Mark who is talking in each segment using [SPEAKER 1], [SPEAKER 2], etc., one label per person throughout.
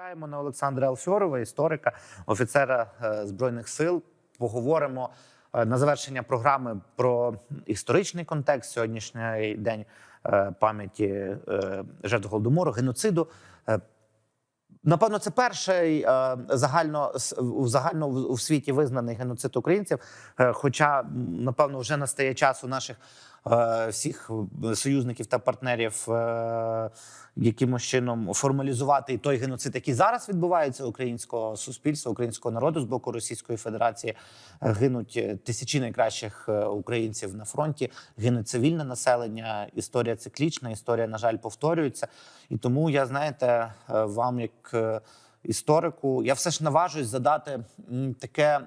[SPEAKER 1] Чекаємо на Олександра Алфьорова, історика, офіцера е, збройних сил. Поговоримо е, на завершення програми про історичний контекст сьогоднішній день е, пам'яті жертв голодомору, геноциду. Напевно, це перший загально в- загально в- світі визнаний геноцид українців. Хоча, напевно, вже настає час у наших всіх союзників та партнерів е, якимось чином формалізувати той геноцид, який зараз відбувається українського суспільства, українського народу з боку Російської Федерації. Е, Гинуть е, тисячі найкращих е, українців на фронті, гине цивільне населення. Історія циклічна, історія, на жаль, повторюється. І тому я знаєте, е, вам як е, історику, я все ж наважусь задати таке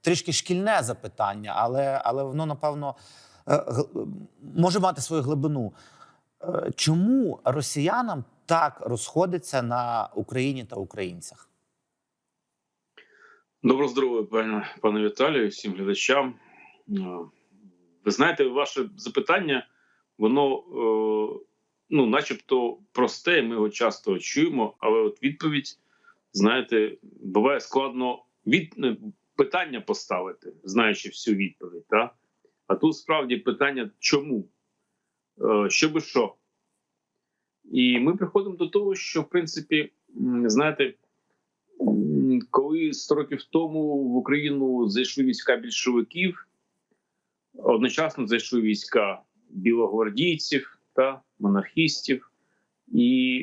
[SPEAKER 1] трішки шкільне запитання, але, але воно напевно е, може мати свою глибину. Е, Чому росіянам так розходиться на Україні та українцях?
[SPEAKER 2] Доброго здоров'я, пане пане Віталію, всім глядачам. Е, Ви знаєте, ваше запитання, воно е, ну, начебто просте, ми його часто чуємо, але от відповідь, знаєте, буває складно від е, питання поставити, знаючи всю відповідь. Та? А тут справді питання чому? Е, Що би що? І ми приходимо до того, що в принципі, знаєте. Коли 100 років тому в Україну зайшли війська більшовиків, одночасно зайшли війська білогвардійців та монархістів, і,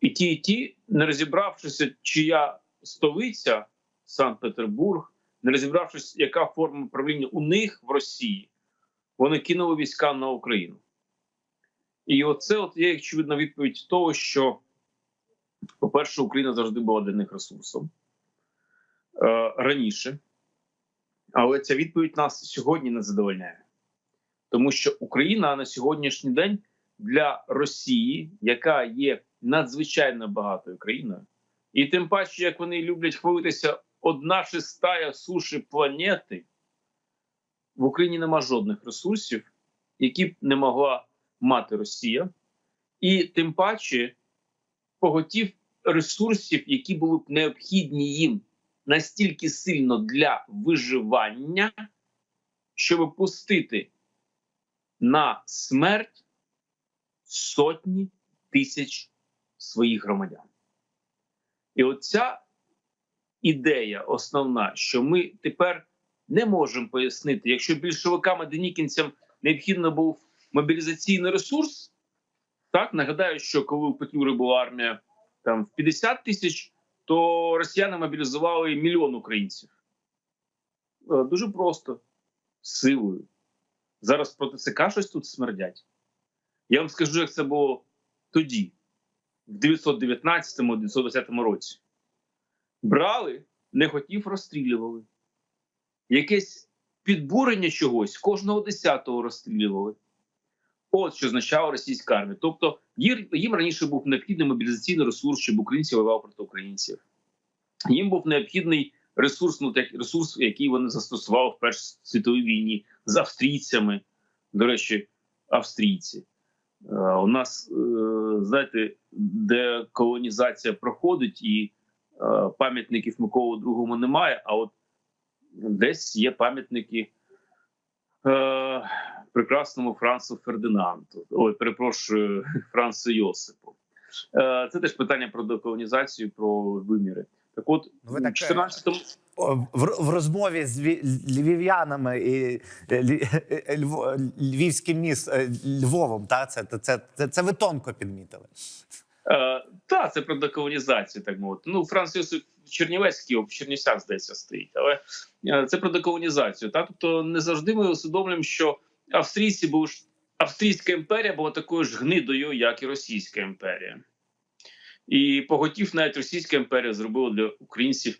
[SPEAKER 2] і ті, і ті, не розібравшися, чия столиця Санкт-Петербург, не розібравшись, яка форма правління у них в Росії, вони кинули війська на Україну. І оце от є очевидна відповідь того, що по-перше, Україна завжди була для них ресурсом е, раніше, але ця відповідь нас сьогодні не задовольняє, тому що Україна на сьогоднішній день для Росії, яка є надзвичайно багатою країною, і тим паче, як вони люблять хвалитися, одна шестая суші планети, в Україні нема жодних ресурсів, які б не могла мати Росія, і тим паче поготів ресурсів, які були б необхідні їм настільки сильно для виживання, щоб пустити на смерть сотні тисяч своїх громадян. І оця ідея основна, що ми тепер не можемо пояснити, якщо більшовикам і денікінцям необхідно був мобілізаційний ресурс. Так, нагадаю, що коли у Петлюри була армія там в 50 тисяч, то росіяни мобілізували мільйон українців. Е, Дуже просто силою. Зараз проти ЦК щось тут смердять. Я вам скажу, як це було тоді, в 919-920 році. Брали, не хотів, розстрілювали. Якесь підбурення чогось кожного десятого розстрілювали. От що означала російська армія. Тобто їм, раніше був необхідний мобілізаційний ресурс, щоб українці воювали проти українців. Їм був необхідний ресурс, ну ресурс, який вони застосували в Першій світовій війні з австрійцями. До речі, австрійці. Е, у нас, е, знаєте, де колонізація проходить, і е, пам'ятників Миколи II немає, а от десь є пам'ятники е, прекрасному Францу Фердинанду. Ой, перепрошую, Францу Йосипу. Е, це теж питання про деколонізацію, про виміри. Так от,
[SPEAKER 1] Ну, ви так,
[SPEAKER 2] 14-му
[SPEAKER 1] В, в розмові з львів'янами і е, е, Льво- львівським міст е, Львовом, та це, це, це, це, це ви тонко підмітили.
[SPEAKER 2] Е, та, це про деколонізацію, так мовити. Ну, Франц Йосип Чернівецький в Чернівцях, здається, стоїть, але е, це про деколонізацію. Та? Тобто не завжди ми усвідомлюємо, що австрійці були ж Австрійська імперія була такою ж гнидою, як і Російська імперія. І поготів навіть Російська імперія зробила для українців е,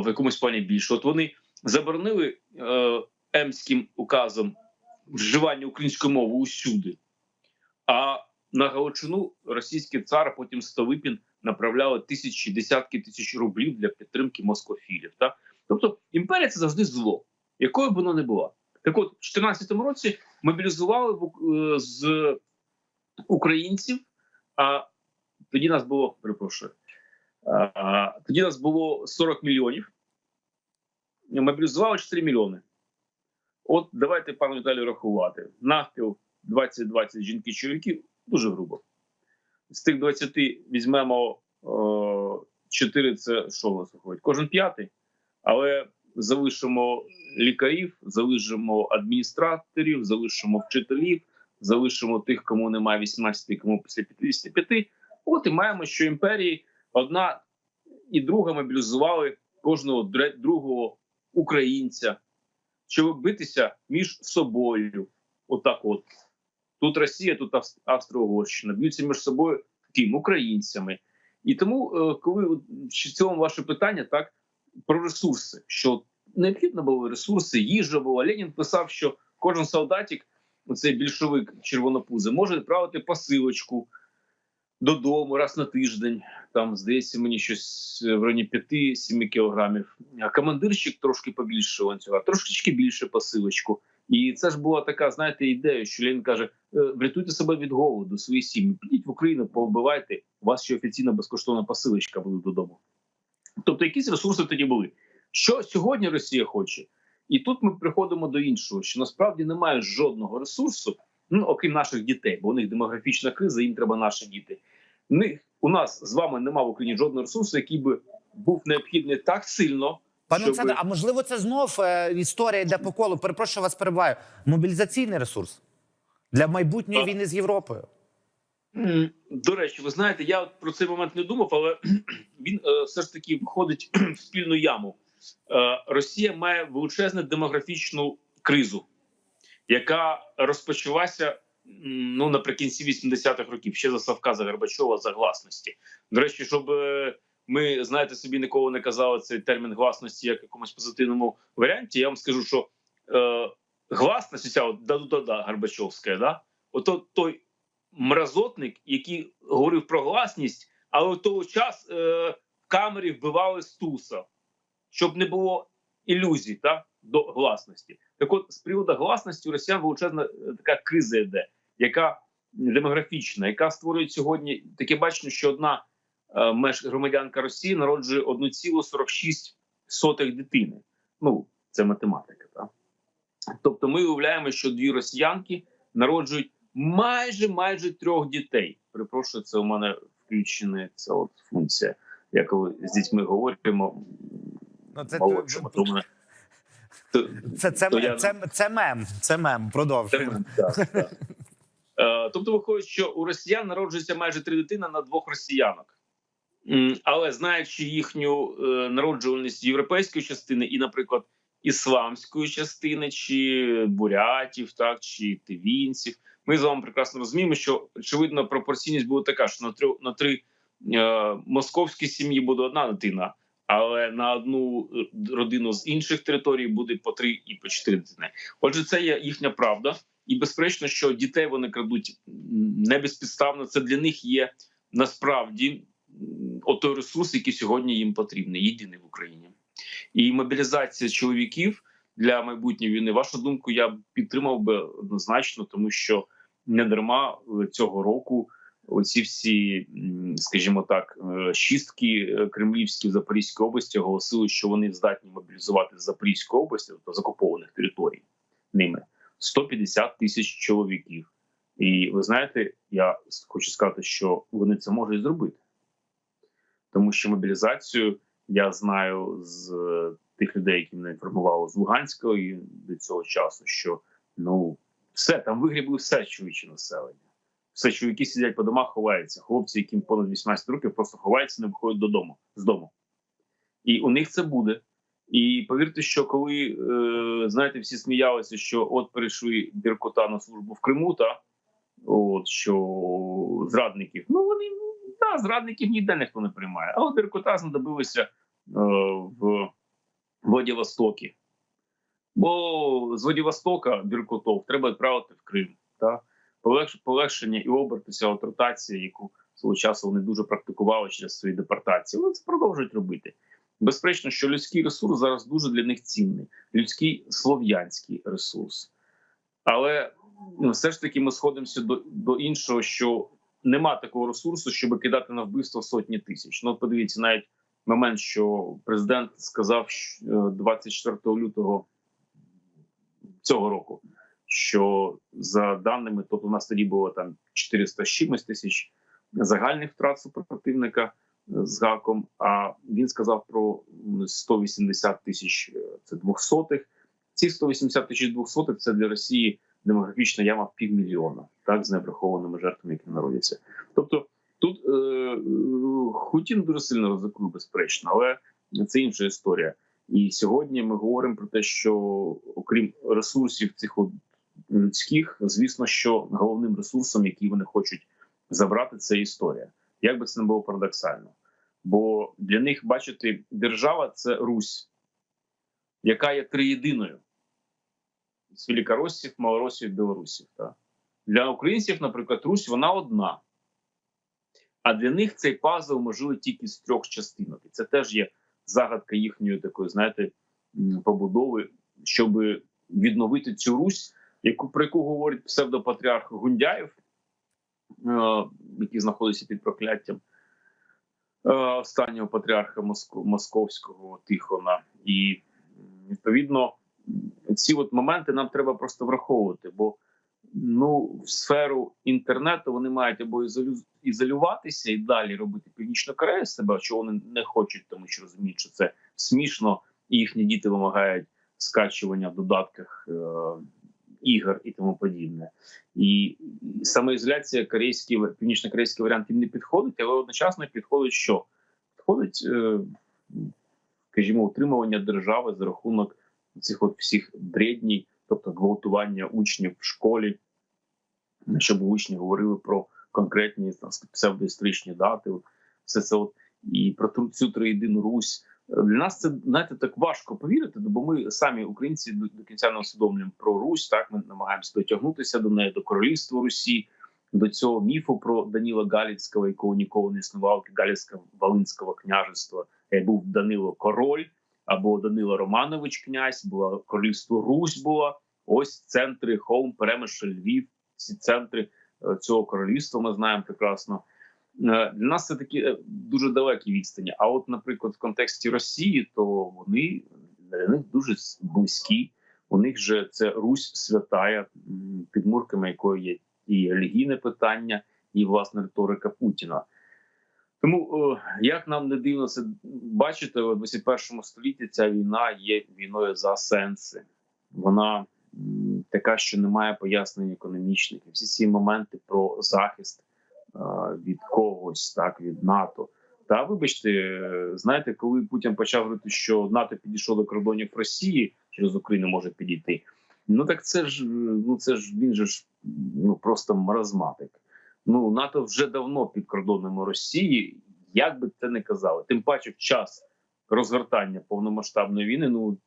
[SPEAKER 2] в якомусь плані більше. От вони заборонили е, Емським указом вживання української мови усюди. А на Галичину російський цар, потім Столипін направляли тисячі, десятки тисяч рублів для підтримки москофілів. Так? Тобто імперія це завжди зло, якою б воно не була. Так от, в 2014 році мобілізували е, з українців, а тоді нас було, перепрошую, Тоді нас було 40 мільйонів. Мобілізували 4 мільйони. От давайте, пане Віталію, рахувати. Навпіл 20-20 жінки чоловіки дуже грубо. З тих 20 візьмемо о, 4 це що у нас виходить? Кожен п'ятий, але залишимо лікарів, залишимо адміністраторів, залишимо вчителів, залишимо тих, кому немає 18, кому після 55. От і маємо, що імперії одна і друга мобілізували кожного другого українця, щоб битися між собою. Отак, от тут Росія, тут Австро-Угорщина, б'ються між собою таким українцями. І тому, е, коли в цьому ваше питання, так про ресурси, що необхідно були ресурси, їжа була. Ленін писав, що кожен солдатик, оцей більшовик червонопузи, може відправити посилочку додому раз на тиждень. Там здається, мені щось в районі 5-7 кілограмів. А командирщик трошки побільше ланцюга, трошечки більше посилочку. І це ж була така, знаєте, ідея, що Ленін каже: «Е, врятуйте себе від голоду, свої сім'ї, підіть в Україну, повбивайте. У вас ще офіційна безкоштовна посилочка буде додому. Тобто, якісь ресурси тоді були. Що сьогодні Росія хоче? І тут ми приходимо до іншого: що насправді немає жодного ресурсу, ну окрім наших дітей, бо у них демографічна криза, їм треба наші діти. В них у нас з вами немає в Україні жодного ресурсу, який би був необхідний так сильно.
[SPEAKER 1] Пане
[SPEAKER 2] щоб-
[SPEAKER 1] Олександре, а можливо, це знов е, історія йде по колу. Перепрошую вас, перебуваю. Мобілізаційний ресурс для майбутньої
[SPEAKER 2] Так.
[SPEAKER 1] війни з Європою.
[SPEAKER 2] До речі, ви знаєте, я про цей момент не думав, але він е, все ж таки входить в спільну яму. Е, Росія має величезну демографічну кризу, яка розпочалася ну наприкінці 80-х років, ще за Савка за Горбачова за гласності. До речі, щоб ми знаєте собі ніколи не казали цей термін гласності як якомусь позитивному варіанті. Я вам скажу, що е, гласність, ця да-да-да Горбачовська, да, ото той мразотник, який говорив про гласність, але в той час е, в камері вбивали Стуса, щоб не було ілюзій та, до гласності. Так от, з приводу гласності у росіян величезна е, така криза йде, яка демографічна, яка створює сьогодні таке бачення, що одна меж громадянка Росії народжує 1,46 дитини. Ну, це математика. Так? Тобто ми уявляємо, що дві росіянки народжують майже майже трьох дітей. Перепрошую, це у мене включена ця от функція. Я коли з дітьми говоримо,
[SPEAKER 1] Ну, це,
[SPEAKER 2] молодшому, то мене то-
[SPEAKER 1] це, це,
[SPEAKER 2] то я-
[SPEAKER 1] це, це мем. Це мем. Продовжуємо.
[SPEAKER 2] Так, так. Е, Тобто, виходить, що у росіян народжується майже три дитини на двох росіянок. Але знаючи їхню е, народжувальність європейської частини і, наприклад, ісламської частини, чи бурятів, так чи тивінців, ми з вами прекрасно розуміємо, що очевидно пропорційність буде така, що на три на три е, московські сім'ї буде одна дитина, але на одну е, родину з інших територій буде по три і по чотири дитини. Отже, це є їхня правда, і безперечно, що дітей вони крадуть м, не безпідставно. Це для них є насправді отой ресурс, який сьогодні їм потрібний, єдиний в Україні. І мобілізація чоловіків для майбутньої війни. Вашу думку, я підтримав би однозначно, тому що не дарма е, цього року оці всі, скажімо так, е, шістки е, кремлівські в Запорізькій області оголосили, що вони здатні мобілізувати з Запорізької області, тобто з територій ними 150 тисяч чоловіків. І ви знаєте, я хочу сказати, що вони це можуть зробити, тому що мобілізацію я знаю з е, тих людей, які мене інформували з Луганської до цього часу, що ну все там вигрібли все чоловіче населення. Все чоловіки сидять по домах, ховаються. Хлопці, яким понад 18 років, просто ховаються, не виходять додому з дому. І у них це буде. І повірте, що коли е, знаєте, всі сміялися, що от перейшли Біркота на службу в Криму, та от що зрадників. Ну вони та зрадників ніде ніхто не приймає. А от Біркота знадобилися е, в Владивостокі. Бо з Владивостока Біркотов треба відправити в Крим. Та? Полегшення і обертуся от ротації, яку свого часу вони дуже практикували через свої депортації. Вони це продовжують робити. Безперечно, що людський ресурс зараз дуже для них цінний, людський слов'янський ресурс. Але ну, все ж таки ми сходимося до, до іншого, що нема такого ресурсу, щоб кидати на вбивство сотні тисяч. Ну, подивіться, навіть момент, що президент сказав що, е, 24 лютого цього року, що за даними, тобто у нас тоді було там 400 з чимось тисяч загальних втрат супротивника е, з гаком. А він сказав про м, 180 тисяч е, це двохсотих. Ці 180 тисяч двохсотих це для Росії демографічна яма півмільйона, так з неврахованими жертвами, які народяться. Тобто тут е, Хутін дуже сильно ризикує, безперечно, але це інша історія. І сьогодні ми говоримо про те, що окрім ресурсів цих людських, звісно, що головним ресурсом, який вони хочуть забрати, це історія. Як би це не було парадоксально. Бо для них, бачите, держава це Русь, яка є триєдиною з великоросів, малоросів, білорусів. Так? Для українців, наприклад, Русь вона одна. А для них цей пазл можливо тільки з трьох частинок. І це теж є загадка їхньої такої, знаєте, побудови, щоб відновити цю Русь, яку про яку говорить псевдопатріарх Гундяєв, е, який знаходиться під прокляттям е, останнього патріарха Моск- Московського Тихона. І відповідно ці от моменти нам треба просто враховувати, бо ну в сферу інтернету вони мають або ізолю... ізолюватися і далі робити північну Корею себе, що вони не хочуть, тому що розуміють, що це смішно, і їхні діти вимагають скачування в додатках е- ігор і тому подібне. І самоізоляція корейський північно-корейський варіант їм не підходить, але одночасно підходить що? Підходить, е- скажімо, утримування держави за рахунок цих от всіх бредній, тобто гвалтування учнів в школі, щоб учні говорили про конкретні там, псевдоісторичні дати, все це от і про цю триєдину Русь. Для нас це знаєте так важко повірити, бо ми самі українці до, кінця не усвідомлюємо про Русь. Так ми намагаємося дотягнутися до неї, до королівства Русі, до цього міфу про Даніла Галіцького, якого ніколи не існував, Галіцького Волинського княжества, був Данило Король або Данило Романович князь, була королівство Русь була. Ось центри Холм, Перемишль, Львів, ці центри е, цього королівства ми знаємо прекрасно. Е, Для нас це такі е, дуже далекі відстані. А от, наприклад, в контексті Росії, то вони для них дуже близькі. У них же це Русь святая, підмурками якої є і релігійне питання, і власне риторика Путіна. Тому як нам не дивно це бачити, у 21 столітті ця війна є війною за сенси. Вона така, що не має пояснень економічних. Всі ці моменти про захист від когось, так від НАТО. Та вибачте, знаєте, коли Путін почав говорити, що НАТО підійшов до кордонів Росії через Україну може підійти. Ну так це ж ну це ж він же ж ну просто маразматик. Ну НАТО вже давно під кордонами Росії, як би це не казали. Тим паче, в час розгортання повномасштабної війни. Ну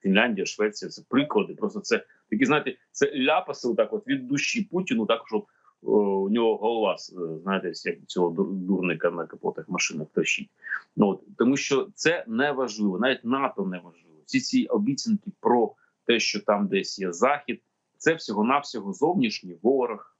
[SPEAKER 2] Фінляндія, Швеція це приклади. Просто це такі, знаєте, це ляпаси так от від душі Путіну, так щоб о, у нього голова е, знаєте, як цього дурника на капотах машинок трощить. Ну от тому, що це не важливо, навіть НАТО не важливо. Всі ці обіцянки про те, що там десь є захід, це всього навсього зовнішній ворог,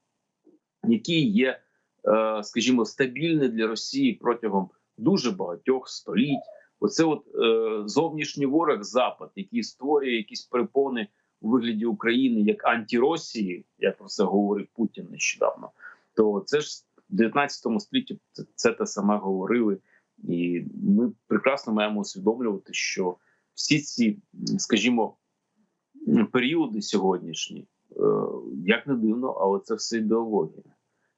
[SPEAKER 2] який є, е, скажімо, стабільний для Росії протягом дуже багатьох століть. Оце от е, зовнішній ворог Запад, який створює якісь препони у вигляді України як антиросії, я про це говорив Путін нещодавно. То це ж в 19 столітті це, те саме говорили, і ми прекрасно маємо усвідомлювати, що всі ці, скажімо, періоди сьогоднішні, як не дивно, але це все ідеологія.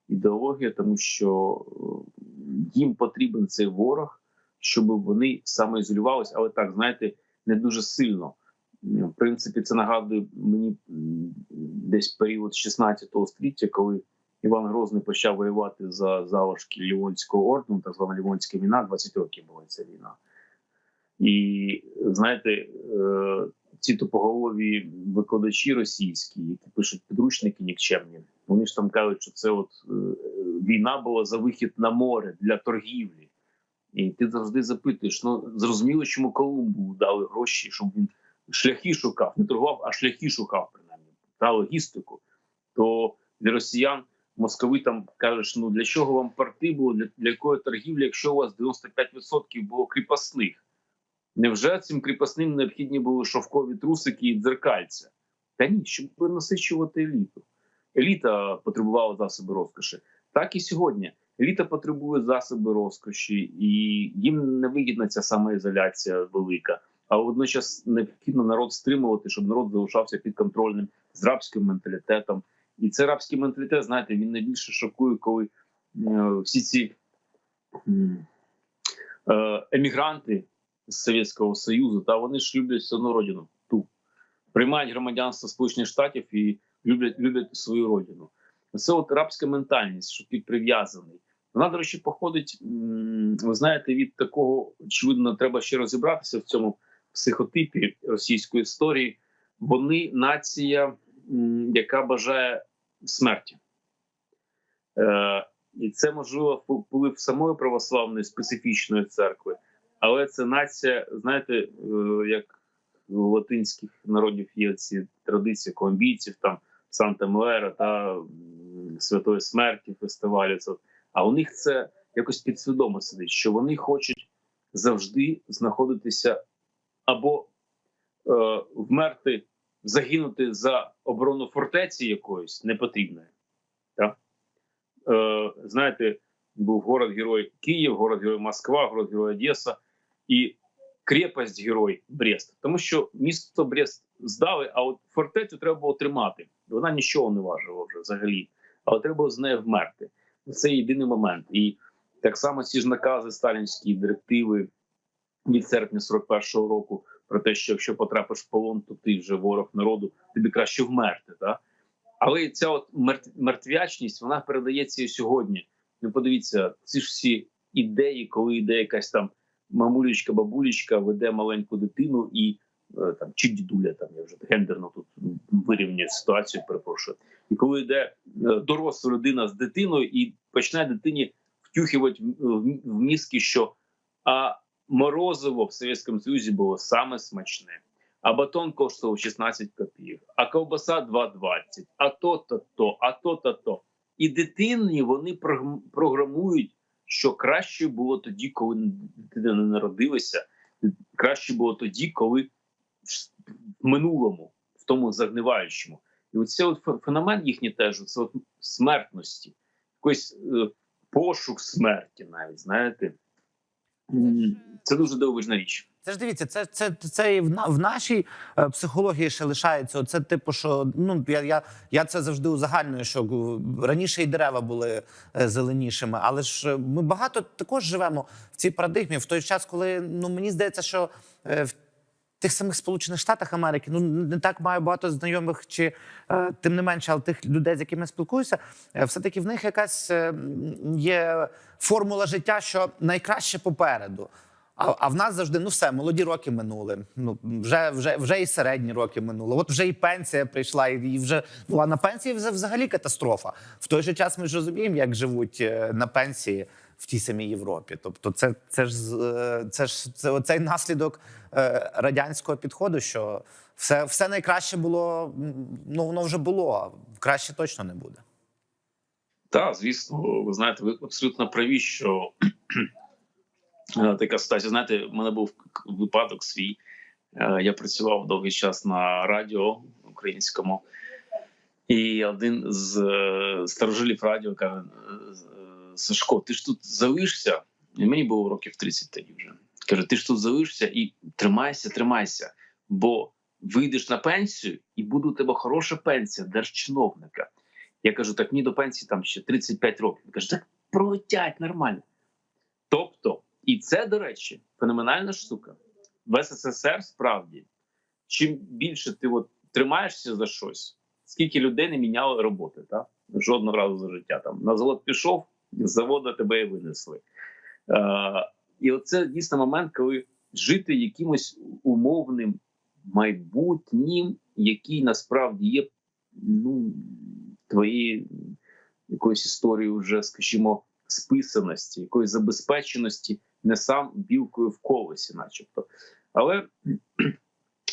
[SPEAKER 2] Ідеологія, тому що е, їм потрібен цей ворог, щоб вони самоізолювалися, але так, знаєте, не дуже сильно. В принципі, це нагадує мені десь період 16 століття, коли Іван Грозний почав воювати за залишки Лівонського ордену, так звана Лівонська війна, 20 років була ця війна. І знаєте, е, ці тупоголові викладачі російські, які пишуть підручники нікчемні, вони ж там кажуть, що це от е, війна була за вихід на море для торгівлі. І ти завжди запитуєш: ну зрозуміло, чому Колумбу дали гроші, щоб він шляхи шукав, не торгував, а шляхи шукав, принаймні, та логістику. То для росіян московитам кажеш: ну для чого вам порти було, для, для якої торгівлі, якщо у вас 95% було кріпосних? Невже цим кріпосним необхідні були шовкові трусики і дзеркальця? Та ні, щоб насичувати еліту. Еліта потребувала засоби розкоші. Так і сьогодні. Еліта потребує засоби розкоші, і їм не вигідна ця самоізоляція велика. А водночас необхідно народ стримувати, щоб народ залишався підконтрольним з рабським менталітетом. І цей рабський менталітет, знаєте, він найбільше шокує, коли е, всі ці е, емігранти з Совєтського Союзу, та вони ж люблять все родину ту. Приймають громадянство Сполучених Штатів і люблять, люблять свою родину. Це от рабська ментальність, що ти прив'язаний. Вона, до речі, походить, ви знаєте, від такого, очевидно, треба ще розібратися в цьому психотипі російської історії. Вони нація, яка бажає смерті. Е, і це можливо вплив самої православної специфічної церкви, але це нація, знаєте, е, як у латинських народів є ці традиції колумбійців, там Санта Муера та Святої Смерті, фестивалю. А у них це якось підсвідомо сидить, що вони хочуть завжди знаходитися або е, вмерти, загинути за оборону фортеці якоїсь непотрібної. Так? Е, знаєте, був город-герой Київ, город-герой Москва, город-герой Одеса і крепость герой Брест. Тому що місто Брест здали, а от фортецю треба було тримати. Вона нічого не важила вже взагалі, але треба було з нею вмерти. Це єдиний момент. І так само ці ж накази сталінські директиви від серпня 41-го року про те, що якщо потрапиш в полон, то ти вже ворог народу, тобі краще вмерти. Так? Але ця от мертвячність вона передається і сьогодні. Ну, подивіться, ці ж всі ідеї, коли йде якась там мамулечка, бабулечка, веде маленьку дитину і е, там чи дідуля, там я вже гендерно тут вирівнюю ситуацію, перепрошую. І коли йде е, доросла людина з дитиною і починає дитині втюхувати в, мізки, що а морозиво в Совєтському Союзі було саме смачне. А батон коштував 16 копійок, а ковбаса 2,20, а то то а то то то. І дитині вони програмують, що краще було тоді, коли дитина не народилася. Краще було тоді, коли в минулому, в тому загниваючому. І оце от фе- феномен їхній теж це от смертності, якийсь е, пошук смерті, навіть знаєте. Це дуже дивовижна річ.
[SPEAKER 1] Це ж дивіться, це, це, це і в, на, в нашій е, психології ще лишається. Це типу, що ну я, я, я це завжди узагальнюю, що раніше і дерева були е, зеленішими, але ж е, ми багато також живемо в цій парадигмі в той час, коли ну мені здається, що е, в тих самих Сполучених Штатах Америки ну не так маю багато знайомих, чи е, тим не менше, але тих людей, з якими я спілкуюся, е, все-таки в них якась е, є формула життя, що найкраще попереду. А, а в нас завжди ну все, молоді роки минули. Ну вже вже вже і середні роки минули. От вже і пенсія прийшла, і, вже ну а на пенсії взагалі катастрофа. В той же час ми ж розуміємо, як живуть на пенсії в тій самій Європі. Тобто, це, це ж це ж це оцей наслідок радянського підходу, що все, все найкраще було. Ну воно вже було, а краще точно не буде.
[SPEAKER 2] Так, звісно, ви знаєте, ви абсолютно праві, що е, така ситуація. Знаєте, в мене був випадок свій. Е, Я працював довгий час на радіо українському, і один з е, старожилів радіо каже: е, Сашко, ти ж тут залишся. І мені було років 30 тоді вже. Каже: ти ж тут залишся і тримайся, тримайся, бо вийдеш на пенсію, і буде у тебе хороша пенсія держчиновника. Я кажу, так мені до пенсії там ще 35 років. Він каже, так пролетять нормально. Тобто, і це, до речі, феноменальна штука. В СССР справді, чим більше ти от тримаєшся за щось, скільки людей не міняли роботи, так? жодного разу за життя. Там на завод пішов, з заводу тебе і винесли. Е, і оце дійсно момент, коли жити якимось умовним майбутнім, який насправді є ну, твоєї якоїсь історії, вже, скажімо, списаності, якоїсь забезпеченості, не сам білкою в колесі, начебто. Але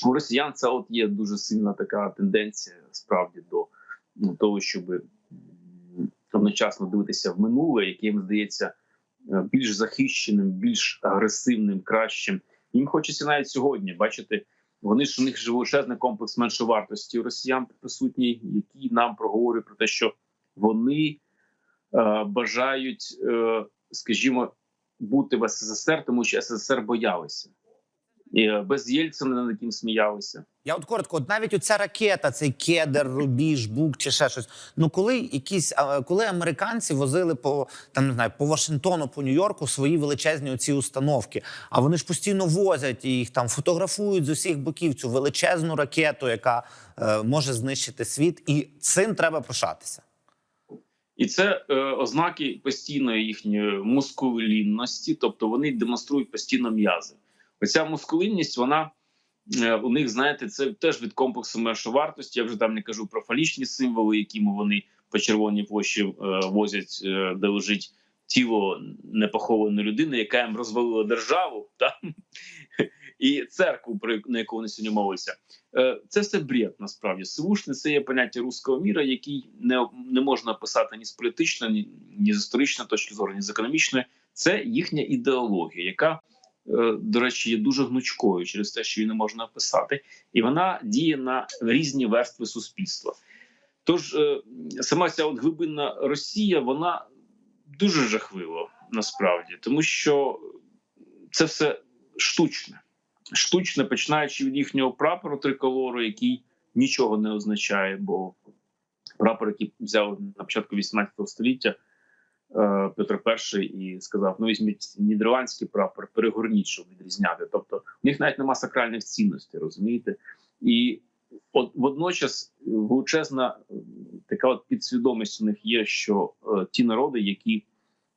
[SPEAKER 2] у росіян це от є дуже сильна така тенденція справді до ну, того, щоб одночасно дивитися в минуле, яке їм здається більш захищеним, більш агресивним, кращим. Їм хочеться навіть сьогодні бачити. Вони ж у них же комплекс меншовартості у росіян присутній, які нам проговорюють про те, що вони е, бажають, е, скажімо, бути в СССР, тому що СССР боялися. Е, без Єльцина над яким сміялися.
[SPEAKER 1] Я от коротко, от навіть оця ракета, цей кедр, рубіж, бук чи ще щось. Ну коли якісь коли американці возили по там не знаю по Вашингтону, по Нью-Йорку свої величезні оці установки, а вони ж постійно возять і їх там фотографують з усіх боків цю величезну ракету, яка е, може знищити світ, і цим треба пишатися.
[SPEAKER 2] І це е, ознаки постійної їхньої мускулінності, тобто вони демонструють постійно м'язи. Оця мускулінність, вона е, у них, знаєте, це теж від комплексу меншовартості. Я вже там не кажу про фалічні символи, якими вони по червоній площі е, возять, е, де лежить тіло непохованої людини, яка їм розвалила державу, та? і церкву, на яку вони сьогодні моляться. Це все бред, насправді. Сивушне це є поняття руського міра, який не, не можна описати ні з політичної, ні, з історичної точки зору, ні з економічної. Це їхня ідеологія, яка, до речі, є дуже гнучкою через те, що її не можна описати, і вона діє на різні верстви суспільства. Тож е, сама ця от глибинна Росія, вона дуже жахлива насправді, тому що це все штучне. Штучне, починаючи від їхнього прапору триколору, який нічого не означає, бо прапор, який взяв на початку 18 століття е, Петро І і сказав: ну візьміть нідерландський прапор, перегорніть, щоб відрізняти. Тобто, в них навіть нема сакральних цінностей, розумієте? І от водночас величезна така от підсвідомість у них є, що е, ті народи, які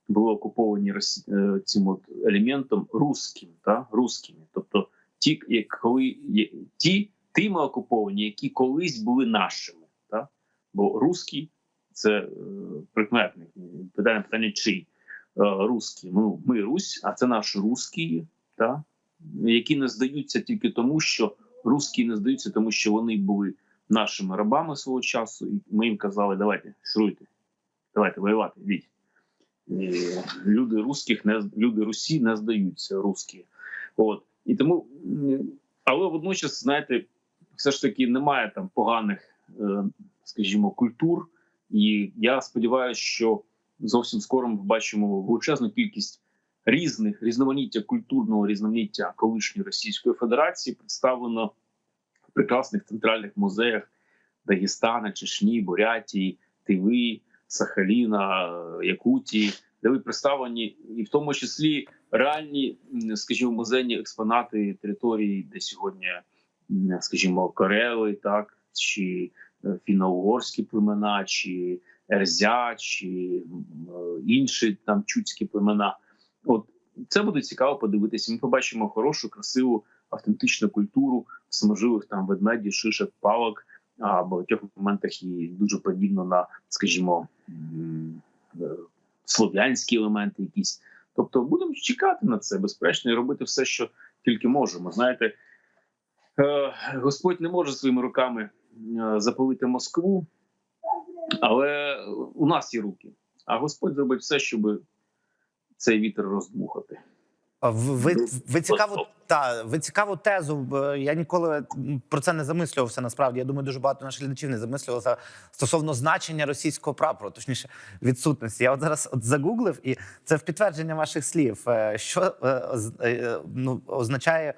[SPEAKER 2] були окуповані Росі... е, цим от елементом русським, та русскими, тобто ті, як коли ті тими окуповані, які колись були нашими, та бо русські це е, прикметник. Питання питання чий е, русські. Ну ми Русь, а це наші русські, та які не здаються тільки тому, що русські не здаються, тому що вони були нашими рабами свого часу, і ми їм казали, давайте шуруйте, давайте воювати, йдіть. І люди русських не люди Русі не здаються русські. От і тому, але водночас, знаєте, все ж таки немає там поганих, е, скажімо, культур. І я сподіваюся, що зовсім скоро ми побачимо величезну кількість різних різноманіття культурного різноманіття колишньої Російської Федерації представлено в прекрасних центральних музеях Дагестана, Чечні, Бурятії, Тиви, Сахаліна, Якутії, де ви представлені, і в тому числі реальні, скажімо, музейні експонати території, де сьогодні, скажімо, Карели, так чи фіно-угорські племена, чи Ерзя, чи е, інші там чудські племена. От це буде цікаво подивитися. Ми побачимо хорошу, красиву, автентичну культуру саможивих там ведмедів, шишок, палок. А в багатьох моментах і дуже подібно на, скажімо, е, слов'янські елементи, якісь. Тобто, будемо чекати на це безперечно і робити все, що тільки можемо. Знаєте, е, Господь не може своїми руками запалити Москву, але у нас є руки. А Господь зробить все, щоб цей вітер роздмухати.
[SPEAKER 1] Ви,
[SPEAKER 2] Ну,
[SPEAKER 1] ви цікаву та ви цікаву тезу. Я ніколи про це не замислювався. Насправді я думаю, дуже багато наших глядачів не замислювалося стосовно значення російського прапору, точніше відсутності. Я от зараз от загуглив, і це в підтвердження ваших слів. Е, Що е, е, ну, означає е,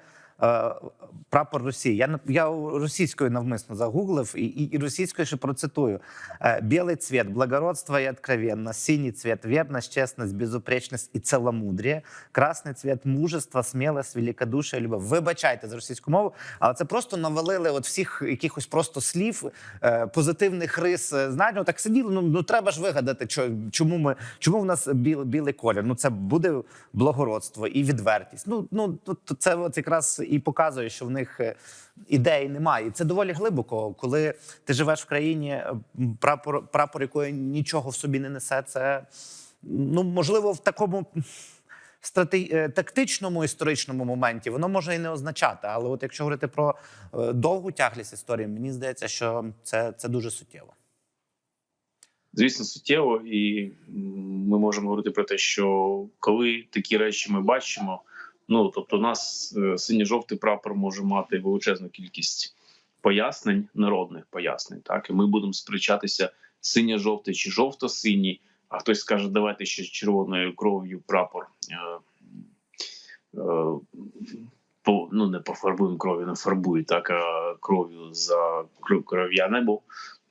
[SPEAKER 1] прапор Росії? Я я російською навмисно загуглив і, і, і російською ще процитую: Е, білий цвет, благородство і откровенность, синій цвет, верность, чесність, безупречність і целомудрие, красний цвет, мужество, смілость, великодушие, любов. Вибачайте за російську мову, але це просто навалили от всіх якихось просто слів, е, позитивних рис. Е, Знаєте, ну, так сиділи. Ну, ну треба ж вигадати, чому ми чому в нас біл, білий колір. Ну це буде благородство і відвертість. Ну ну це от якраз і показує, що в них е, ідеї немає. І це доволі глибоко. Коли ти живеш в країні, е, прапор, прапор якої нічого в собі не несе, це ну можливо в такому. Страте... е, тактичному історичному моменті воно може і не означати, але от якщо говорити про е, довгу тяглість історії, мені здається, що це, це дуже суттєво.
[SPEAKER 2] звісно, суттєво, і ми можемо говорити про те, що коли такі речі ми бачимо, ну тобто, у нас е, синьо-жовтий прапор може мати величезну кількість пояснень, народних пояснень. Так, і ми будемо сперечатися синьо-жовтий чи жовто-синій. А хтось скаже, давайте ще червоною кров'ю прапор. Е, е, по, ну, не пофарбуємо кров'ю, не фарбують, так, а кров'ю за кров- кров'я небо,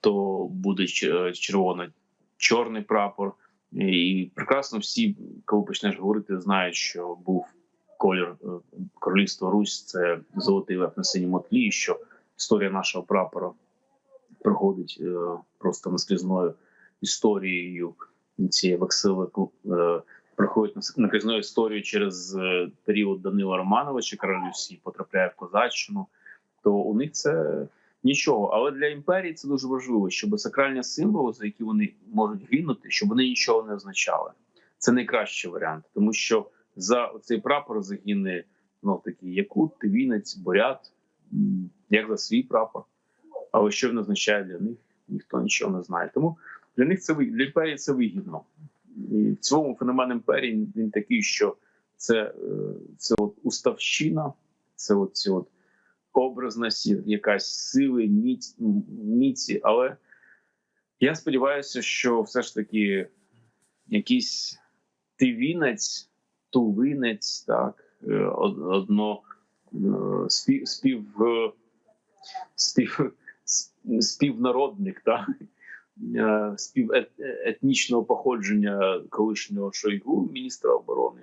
[SPEAKER 2] то буде червоно-чорний прапор. І прекрасно всі, коли почнеш говорити, знають, що був колір е, королівства Русь це золотий лев на синьому тлі, що історія нашого прапора проходить е, просто наскрізною історією цієї вексили е, проходить нас- наказною історією через е, період Данила Романовича, короля Русі, потрапляє в Козаччину, то у них це нічого. Але для імперії це дуже важливо, щоб сакральні символи, за які вони можуть гинути, щоб вони нічого не означали. Це найкращий варіант, тому що за цей прапор загине ну такі якут, тивінець, бурят, як за свій прапор. Але що він означає для них, ніхто нічого не знає. Тому для них це для імперії це вигідно. І в цілому феномен імперії він такий, що це, е, це от уставщина, це от ці от образність, якась сили, міць, м, міці. Але я сподіваюся, що все ж таки якийсь тивінець, тувинець, так, е, одно е, спів, спів, е, спів, співнародник, так, е, спів етнічного походження колишнього Шойгу, міністра оборони,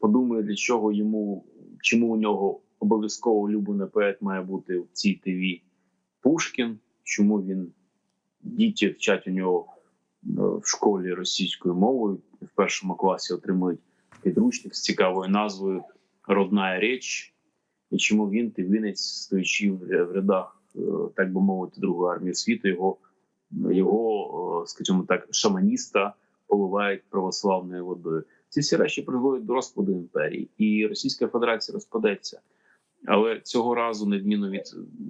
[SPEAKER 2] подумає, для чого йому, чому у нього обов'язково улюблений поет має бути в цій ТВ Пушкін, чому він діти вчать у нього в школі російською мовою в першому класі отримують підручник з цікавою назвою Родна річ, і чому він, тивинець, стоячи в рядах, е, так би мовити, Другої армії світу, його, його, е, скажімо так, шаманіста поливають православною водою. Ці всі речі призводять до розпаду імперії, і Російська Федерація розпадеться. Але цього разу, на відміну від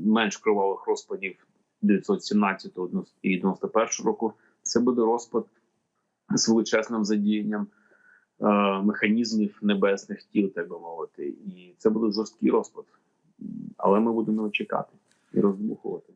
[SPEAKER 2] менш кровавих розпадів 917 і 91 року, це буде розпад з величезним задіянням механізмів небесних тіл, так би мовити, і це буде жорсткий розпад. Але ми будемо чекати і роздмухувати.